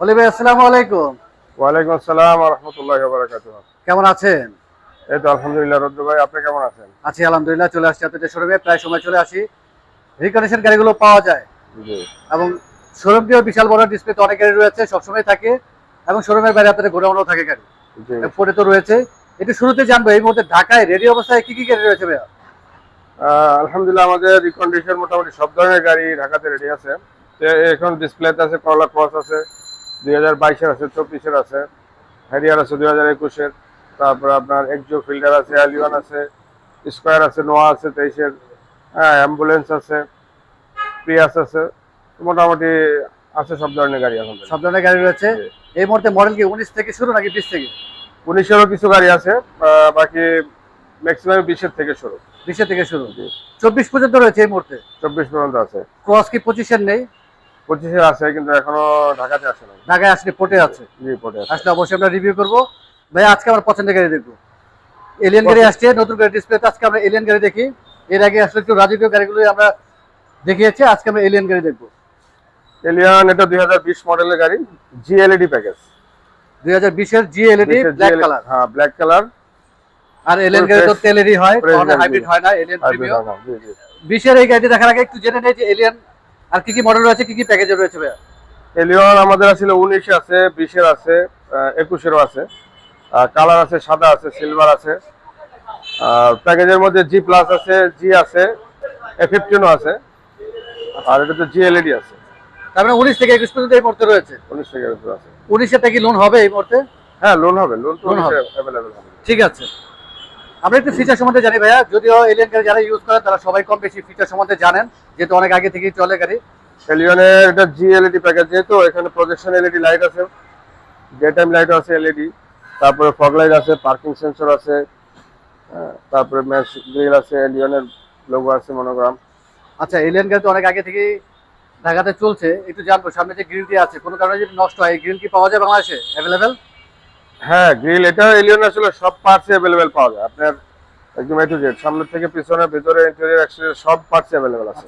বলি ভাই আসসালামু আলাইকুম। ওয়ালাইকুম আসসালাম রহমতুল্লাহ বারাকাত কেমন আছেন? এই তো আলহামদুলিল্লাহ রদ্দু ভাই আপনি কেমন আছেন? আছি আলহামদুলিল্লাহ চলে আসছি আপনাদের শোরুমে। প্রায় সময় চলে আসি। রিকন্ডিশন গাড়িগুলো পাওয়া যায়। এবং শোরুমটিও বিশাল বড় ডিসপ্লে তো অনেক গাড়ি রয়েছে সবসময় থাকে। এবং শোরুমের বাইরে আপনাদের গোডাউনও থাকে গাড়ি। ফোনে তো রয়েছে। একটু শুরুতে জানব এই মুহূর্তে ঢাকায় রেডি অবস্থায় কি কি গাড়ি রয়েছে ভাইয়া? আলহামদুলিল্লাহ আমাদের রিকন্ডিশন মোটামুটি সব ধরনের গাড়ি ঢাকাতে রেডি আছে। এখন ডিসপ্লেতে আছে করলা ক্রস আছে। দুই হাজার বাইশের আছে চব্বিশের আছে হ্যারিয়ার আছে দুই হাজার একুশের তারপর আপনার এক্সো ফিল্ডার আছে অ্যালিওয়ান আছে স্কোয়ার আছে নোয়া আছে তেইশের হ্যাঁ অ্যাম্বুলেন্স আছে প্রিয়াস আছে মোটামুটি আছে সব ধরনের গাড়ি এখন। সব ধরনের গাড়ি রয়েছে। এই মুহূর্তে মডেল কি উনিশ থেকে শুরু নাকি বিশ থেকে? উনিশেরও কিছু গাড়ি আছে বাকি ম্যাক্সিমাম বিশের থেকে শুরু। বিশের থেকে শুরু। চব্বিশ পর্যন্ত রয়েছে এই মুহূর্তে? চব্বিশ পর্যন্ত আছে। ক্রস কি পঁচিশের নেই? পঁচিশে আছে কিন্তু এখনও ঢাকাতে আসে না ঢাকায় আসলে পোর্টে আছে। জি পড়ে আছে। আসলে অবশ্যই আমরা রিভিউ করব। ভাই আজকে আমার পছন্দের গাড়ি দেখব। এলিয়ান গাড়ি আসছে নতুন গাড়ি ডিসপ্লেতে আজকে আমরা এলিয়ান গাড়ি দেখি। এর আগে আসলে একটু রাজকীয় গাড়িগুলো আমরা দেখিয়েছি আজকে আমরা এলিয়ান গাড়ি দেখব। এলিয়ান এটা দুই হাজার বিশ মডেলের গাড়ি জিএলইডি প্যাকেজ দুই হাজার বিশের জি এলইডি ব্ল্যাক কালার হ্যাঁ ব্ল্যাক কালার আর এলিয়ান গাড়ি তো তেলেরই হয় হাইব্রিড হয় না এলিয়ান প্রিমিয়াম জি জি। বিশের এই গাড়িটি দেখার আগে একটু জেনে নেই যে এলিয়ান আর কি কি মডেল রয়েছে কি কি প্যাকেজে রয়েছে ভাইয়া? এলিয়ন আমাদের আসলে উনিশে আছে বিশের আছে একুশেরও আছে। কালার আছে সাদা আছে সিলভার আছে। প্যাকেজের মধ্যে জি প্লাস আছে জি আছে এ ফিফটিনও আছে। আর এটা তো জিএলইডি আছে। তার মানে উনিশ থেকে একুশ পর্যন্ত এই মুহূর্তে রয়েছে? উনিশ থেকে একুশ আছে। উনিশের থেকে লোন হবে এই মুহূর্তে? হ্যাঁ লোন হবে লোন তো হবে। অ্যাভেলেবেল হবে। ঠিক আছে। আমরা একটু ফিচার সম্বন্ধে জানি ভাইয়া। যদিও এলিয়ান গাড়ি যারা ইউজ করে তারা সবাই কম বেশি ফিচার সম্বন্ধে জানেন যেহেতু অনেক আগে থেকেই চলে গাড়ি। এলিয়নের এটা জিএলইডি প্যাকেজ যেহেতু এখানে প্রজেকশন এলইডি লাইট আছে ডে টাইম লাইট আছে এলইডি তারপরে ফগ লাইট আছে পার্কিং সেন্সর আছে হ্যাঁ, তারপরে ম্যাচ গ্রিল আছে এলিয়নের লোগো আছে মনোগ্রাম আচ্ছা এলিয়ান গাড়ি তো অনেক আগে থেকেই ঢাকাতে চলছে একটু জানব সামনে যে গ্রিলটি আছে কোনো কারণে যদি নষ্ট হয় গ্রিল কি পাওয়া যায় বাংলাদেশে? অ্যাভেলেবেল হ্যাঁ গ্রিল এটা এলিয়ন আসলে সব পার্টস অ্যাভেলেবেল পাওয়া যায়। আপনার একদম এ টু জেড সামনে থেকে পিছনে ভিতরে ইন্টেরিয়র এক্সটেরিয়র সব পার্টস অ্যাভেলেবেল আছে।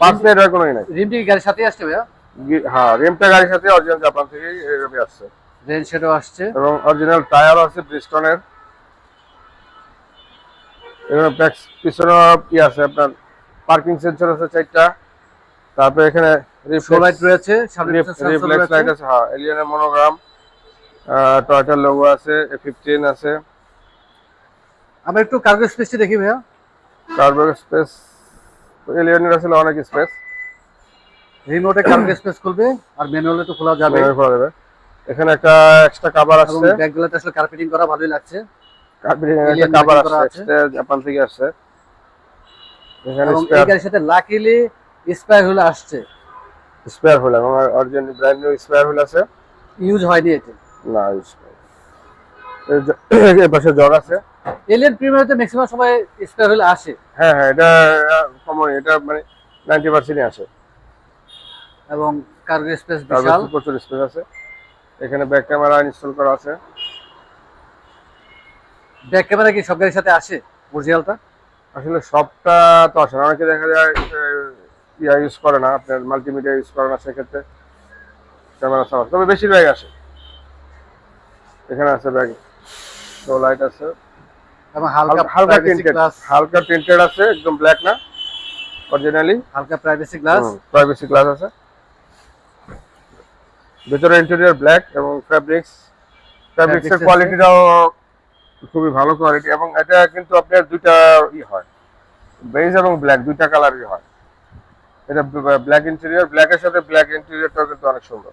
পার্টস নেই এটার কোনোই নাই। রিমটি গাড়ির সাথে আসছে ভাইয়া? গি- হ্যাঁ রিমটা গাড়ির সাথে অরিজিনাল জাপান থেকেই এভাবে আসছে। রেন শেডও আসছে। এবং অরিজিনাল টায়ারও আছে ব্রিস্টনের এখানে ব্যাক পিছনে কি আছে আপনার পার্কিং সেন্সর আছে চারটা। তারপরে এখানে শো লাইট রয়েছে সামনে রিফ্লেক্স লাইট আছে হ্যাঁ এলিয়নের মনোগ্রাম টয়টার লোগো আছে এ ফিফটিন আছে। আমরা একটু কার্গো স্পেসটি দেখি ভাইয়া। কার্বন স্পেস এলিয়নের আসলে অনেক স্পেস রিমোটে কার্গো স্পেস খুলবে আর ম্যানুয়ালে তো খোলা যাবে। করা যাবে। এখানে একটা এক্সট্রা কাভার আসছে। ব্যাগগুলোতে আসলে কার্পেটিং করা ভালোই লাগছে। কার্পেটিং একটা কাভার আছে। জাপান থেকে আসছে। এখানে এই স্পেয়ার গাড়ির সাথে লাকিলি স্পায়ার হুইল আসছে। স্পেয়ার হুইল এবং original brand new spare wheel আছে। ইউজ হয়নি এটি না এই পাশে জগ আছে। এলিয়ান প্রিমিয়ামতে ম্যাক্সিমাম সময় স্পায়ার হুইল আসে। হ্যাঁ হ্যাঁ এটা কমন এটা মানে নাইনটি পার্সেন্টই আসে। এবং কার্গো স্পেস বিশাল। প্রচুর স্পেস আছে। এখানে ব্যাক ক্যামেরা ইনস্টল করা আছে। ব্যাক ক্যামেরা কি সব গাড়ির সাথে আসে অরিজিনালটা আসলে সবটা তো আসে না। অনেকে দেখা যায় ইয়া ইউজ করে না। আপনার মাল্টিমিডিয়া ইউজ করে না সেক্ষেত্রে। ক্যামেরা সব তবে বেশিরভাগ আসে। এখানে আছে ব্যাগ তো লাইট আছে। এবং হালকা হালকা হালকা প্রাইভেসি টিন্টেড গ্লাস হালকা টিন্টেড আছে একদম ব্ল্যাক না অরিজিনালি হালকা প্রাইভেসি গ্লাস প্রাইভেসি গ্লাস আছে। ভেতরে ইন্টেরিয়র ব্ল্যাক এবং ফ্যাব্রিক্স। কোয়ালিটিটাও খুবই ভালো কোয়ালিটি এবং এটা কিন্তু আপনার দুইটা ই হয়। বেজ এবং ব্ল্যাক দুইটা কালারই হয়। এটা ব্ল্যাক ইন্টেরিয়র ব্ল্যাকের সাথে ব্ল্যাক ইন্টেরিয়রটাও কিন্তু অনেক সুন্দর।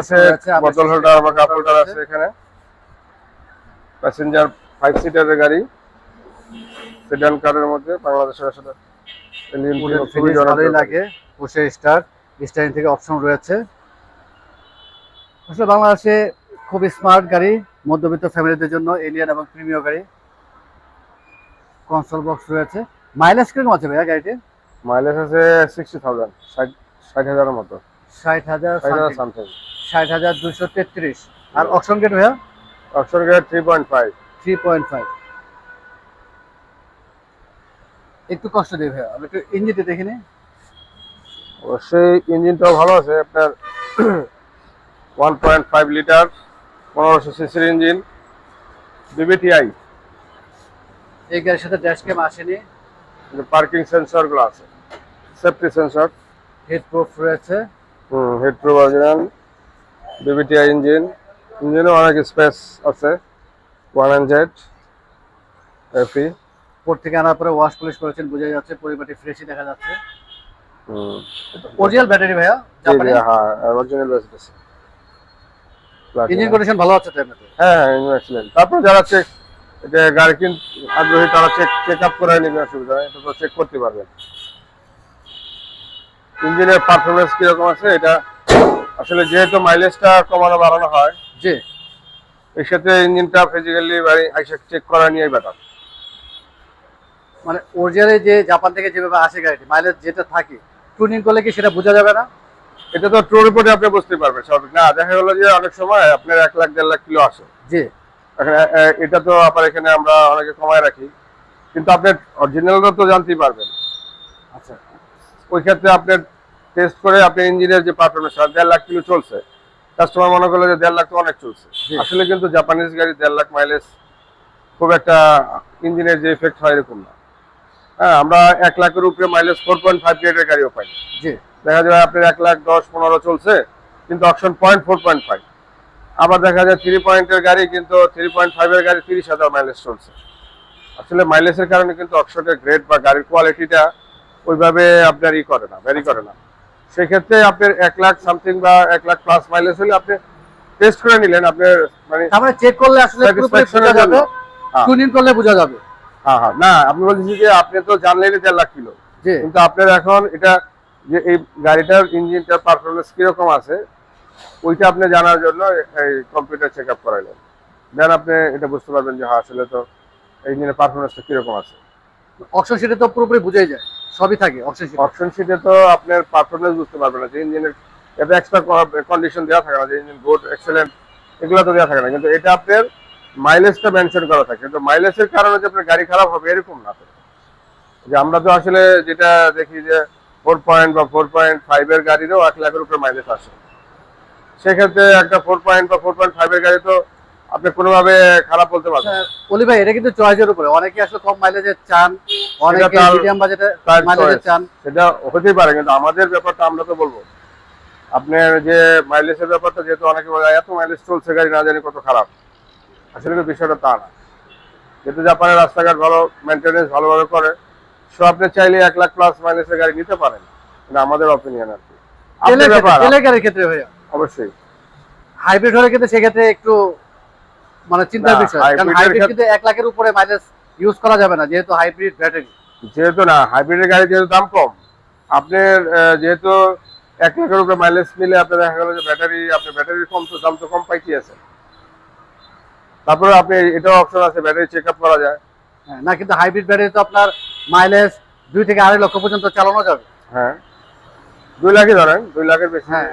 আছে বোতল হোল্ডার বা কাপ হোল্ডার আছে এখানে। প্যাসেঞ্জার ফাইভ সিটারের গাড়ি সেডান কারের মধ্যে বাংলাদেশের আসলে ভালোই লাগে স্টার স্টারিং থেকে অপশন রয়েছে। আসলে বাংলাদেশে খুব স্মার্ট গাড়ি মধ্যবিত্ত ফ্যামিলিদের জন্য এলিয়ান এবং প্রিমিয়ার গাড়ি। কনসোল বক্স রয়েছে। মাইলেজ কীরকম আছে ভাইয়া গাড়িটির? মাইলেজ আছে সিক্সটি থাউজেন্ড ষাট ষাট হাজারের মতো। ষাট হাজার সামথিং ষাট হাজার দুশো তেত্রিশ। আর অপশন গেট ভাইয়া? Auction grade three point five three point five একটু কষ্ট দিই ভাইয়া আমি একটু ইঞ্জিনটা দেখে নিই। অবশ্যই ইঞ্জিনটাও ভালো আছে আপনার ওয়ান পয়েন্ট ফাইভ লিটার পনেরোশো সিসির ইঞ্জিন বিবিটিআই এই গাড়ির সাথে ড্যাশ ক্যাম আসেনি। পার্কিং সেন্সরগুলো আছে সেফটি সেন্সর হেড প্রুফ রয়েছে। হুম হেড প্রো বিবিটিআই ইঞ্জিন ইঞ্জিনে অনেক স্পেস আছে ওয়ান হান্ড্রেড এফি পোর্ট থেকে আনার পরে ওয়াশ পলিশ করেছেন বোঝা যাচ্ছে ফ্রেশই দেখা যাচ্ছে। অরিজিনাল ব্যাটারি ভাইয়া জাপানি হ্যাঁ অরিজিনাল বেসিস ইঞ্জিন কন্ডিশন ভালো আছে তো এমনিতে? হ্যাঁ হ্যাঁ ইঞ্জিন এক্সিলেন্ট তারপর যারা চেক এটা গাড়ি কিন আগ্রহী তারা চেক চেক আপ করে নিবে অসুবিধা এটা তো চেক করতে পারবেন। ইঞ্জিনের পারফরমেন্স কীরকম আছে এটা আসলে যেহেতু মাইলেজটা কমানো বাড়ানো হয় জি। এর সাথে ইঞ্জিনটা ফিজিক্যালি বাড়ি আইসা চেক করা নিয়ে বেটার মানে অরিজিনালে যে জাপান থেকে যেভাবে আসে গাড়িটি মাইলেজ যেটা থাকে টুনিং করলে কি সেটা বোঝা যাবে না? এটা তো ট্রু রিপোর্টে আপনি বুঝতে পারবেন সব না দেখা গেলো যে অনেক সময় আপনার এক লাখ দেড় লাখ কিলো আসে। জি। এটা তো আবার এখানে আমরা অনেকে কমায় রাখি কিন্তু আপনি অরিজিনালটা তো জানতেই পারবেন। আচ্ছা। ওই ক্ষেত্রে আপনার টেস্ট করে আপনি ইঞ্জিনের যে পারফরমেন্স দেড় লাখ কিলো চলছে। কাস্টমার মনে করল যে দেড় লাখ তো অনেক চলছে। আসলে কিন্তু জাপানিজ গাড়ি দেড় লাখ মাইলেজ খুব একটা ইঞ্জিনের যে ইফেক্ট হয় এরকম না। হ্যাঁ আমরা এক লাখের উপরে মাইলেজ ফোর পয়েন্ট ফাইভ গ্রেডের গাড়িও পাই। জি। দেখা যায় আপনার এক লাখ দশ পনেরো চলছে কিন্তু auction point four point five আবার দেখা যায় থ্রি পয়েন্টের গাড়ি কিন্তু থ্রি পয়েন্ট ফাইভের গাড়ি তিরিশ হাজার মাইলেজ চলছে। আসলে মাইলেজের কারণে কিন্তু অপশনের গ্রেড বা গাড়ির কোয়ালিটিটা ওইভাবে আপনার ই করে না ভ্যারি করে না। সেক্ষেত্রে আপনার এক লাখ সামথিং বা এক লাখ প্লাস মাইলেজ হলে আপনি টেস্ট করে নিলেন আপনার মানে মানে চেক করলে আসলে বোঝা যাবে হ্যাঁ। টুনিং করলে বোঝা যাবে। হ্যাঁ হ্যাঁ। না আপনি বলছি যে আপনি তো জানলেনই দেড় লাখ কিলো। কিন্তু আপনার এখন এটা যে এই গাড়িটার ইঞ্জিনটার পারফরমেন্স কীরকম আছে ওইটা আপনি জানার জন্য এই কম্পিউটার চেক আপ করাইলেন। দেন আপনি এটা বুঝতে পারবেন যে হ্যাঁ আসলে তো ইঞ্জিনের পারফরমেন্সটা কীরকম আছে। সিটে তো পুরোপুরি বুঝাই যায়। সবই থাকে অপশন সিটে অপশন শিটে তো আপনার পারফরমেন্স বুঝতে পারবেন না, যে ইঞ্জিনের এটা এক্সট্রা কন্ডিশন দেওয়া থাকে না, যে ইঞ্জিন গুড এক্সেলেন্ট এগুলো তো দেওয়া থাকে না। কিন্তু এটা আপনার মাইলেজটা মেনশন করা থাকে। কিন্তু মাইলেজের কারণে যে আপনার গাড়ি খারাপ হবে, এরকম না। যে আমরা তো আসলে যেটা দেখি যে ফোর পয়েন্ট বা ফোর পয়েন্ট ফাইভের গাড়িরও এক লাখের উপরে মাইলেজ আসে। সেক্ষেত্রে একটা ফোর পয়েন্ট বা ফোর পয়েন্ট ফাইভের গাড়ি তো আপনি কোনোভাবে খারাপ বলতে পারবেন। অলি ভাই এটা কিন্তু চয়েসের উপরে। অনেকে আসলে কম মাইলেজের চান অনেকে মিডিয়াম বাজেটে মাইলেজের চান। সেটা হতেই পারে কিন্তু আমাদের ব্যাপারটা আমরা তো বলব। আপনার যে মাইলেজের ব্যাপারটা যেহেতু অনেকে বলে এত মাইলেজ চলছে গাড়ি না জানি কত খারাপ। আসলে তো বিষয়টা তা না। যেহেতু জাপানের রাস্তাঘাট ভালো মেনটেনেন্স ভালোভাবে করে সো আপনি চাইলে এক লাখ প্লাস মাইলেজের গাড়ি নিতে পারেন। এটা আমাদের অপিনিয়ন আর কি। আপনার ব্যাপার? ক্ষেত্রে ভাইয়া। অবশ্যই। হাইব্রিড হলে কিন্তু সেক্ষেত্রে একটু মানে চিন্তার বিষয়। কারণ হাইব্রিড কিন্তু এক লাখের উপরে মাইলেজ ইউজ করা যাবে না যেহেতু হাইব্রিড ব্যাটারি যেহেতু না হাইব্রিডের গাড়ি যেহেতু দাম কম আপনার যেহেতু এক লাখের উপরে মাইলেজ নিলে আপনার দেখা গেল যে ব্যাটারি আপনার ব্যাটারির কম তো দাম তো কম পাইতে আছে তারপরে আপনি এটাও অপশন আছে ব্যাটারি চেক আপ করা যায়। হ্যাঁ না কিন্তু হাইব্রিড ব্যাটারি তো আপনার মাইলেজ দুই থেকে আড়াই লক্ষ পর্যন্ত চালানো যাবে। হ্যাঁ। দুই লাখই ধরেন দুই লাখের বেশি। হ্যাঁ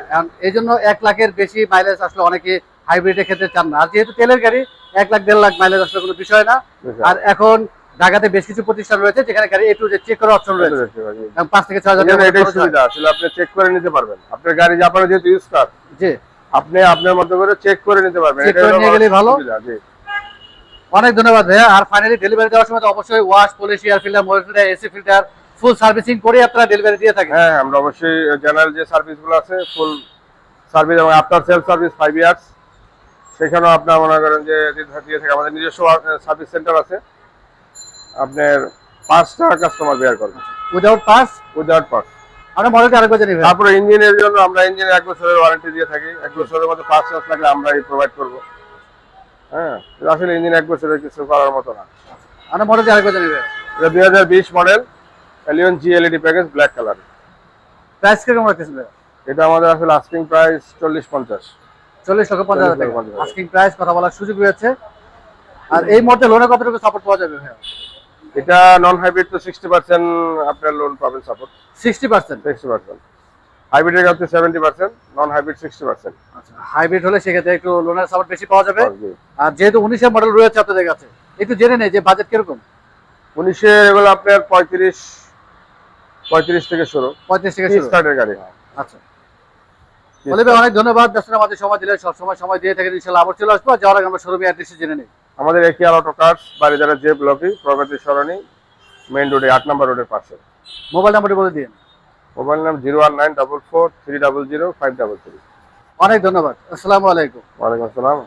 এই জন্য এক লাখের বেশি মাইলেজ আসলে অনেকে হাইব্রিডের ক্ষেত্রে চান না। আর যেহেতু তেলের গাড়ি এক লাখ দেড় লাখ মাইলেজ আসলে কোনো বিষয় না। আর এখন ঢাকাতে বেশ কিছু প্রতিষ্ঠান রয়েছে যেখানে গাড়ি এ টু জেড চেক করার অপশন রয়েছে। এবং পাঁচ থেকে ছয় হাজার এটাই সুবিধা আসলে আপনি চেক করে নিতে পারবেন। আপনার গাড়ি জাপানে যেহেতু ইউজ কার জি। আপনি আপনার মতো করে চেক করে নিতে পারবেন। এটাই করে নিয়ে গেলেই ভালো। জি। অনেক ধন্যবাদ ভাইয়া। আর ফাইনালি ডেলিভারি দেওয়ার সময় তো অবশ্যই wash polish air filter filter AC filter full servicing করে আপনারা ডেলিভারি দিয়ে থাকেন। হ্যাঁ আমরা অবশ্যই জেনারেল যে সার্ভিসগুলো আছে ফুল সার্ভিস এবং after sale service five years সেখানেও আপনার মনে করেন যে দিয়ে- থাকে আমাদের নিজস্ব সার্ভিস সেন্টার আছে। আপনার পাঁচটা কাস্টমার বেয়ার করবেন। উইদাউট পাস উইদাউট পাস আমরা মডেলটা জানি ভাইয়া তারপরে ইঞ্জিনের জন্য আমরা ইঞ্জিনের এক বছরের ওয়ারেন্টি দিয়ে থাকি। এক বছরের মধ্যে পাঁচ মাস লাগলে আমরা প্রোভাইড করব। হ্যাঁ আসলে ইঞ্জিন এক বছরের কিছু করার মতো না। আমরা মডেলটা আরেকবার জানি ভাইয়া এটা দুই হাজার বিশ model Allion G LED package black colour price কীরকম রাখতেছেন এটা আমাদের আসলে আস্কিং প্রাইস চল্লিশ পঞ্চাশ। চল্লিশ লক্ষ পঞ্চাশ হাজার টাকা। আস্কিং প্রাইস কথা বলার সুযোগ রয়েছে। আর এই মুহূর্তে লোনে কতটুকু সাপোর্ট পাওয়া যাবে ভাইয়া? এটা নন হাইব্রিড তো সিক্সটি পার্সেন্ট আপনার লোন পাবেন support sixty percent sixty percent হাইব্রিডের কাছে seventy percent non hybrid sixty percent আচ্ছা হাইব্রিড হলে সেক্ষেত্রে একটু লোনের সাপোর্ট বেশি পাওয়া যাবে। আর যেহেতু উনিশের মডেল রয়েছে আপনাদের কাছে একটু জেনে নেই যে বাজেট কীরকম? উনিশের এগুলো আপনার পঁয়ত্রিশ পঁয়ত্রিশ থেকে শুরু। পঁয়ত্রিশ থেকে স্টার্টের গাড়ি। আচ্ছা। অনেক ধন্যবাদ। দর্শক আমাদের সময় দিলে সবসময় সময় দিয়ে থাকেন ইনশাল্লাহ আবার চলে আসব। যাওয়ার আগে আমরা শোরুমে অ্যাড্রেসে জেনে নিই। আমাদের একিয়ার অটো কার্স বাড়িদারা যে ব্লকে প্রগতি সরণি মেইন রোডে আট নম্বর রোডের পাশে। মোবাইল নাম্বারটি বলে দিন। মোবাইল নাম zero one nine double four three double zero five double three. অনেক ধন্যবাদ। আসসালামু আলাইকুম। ওয়ালাইকুম আসসালাম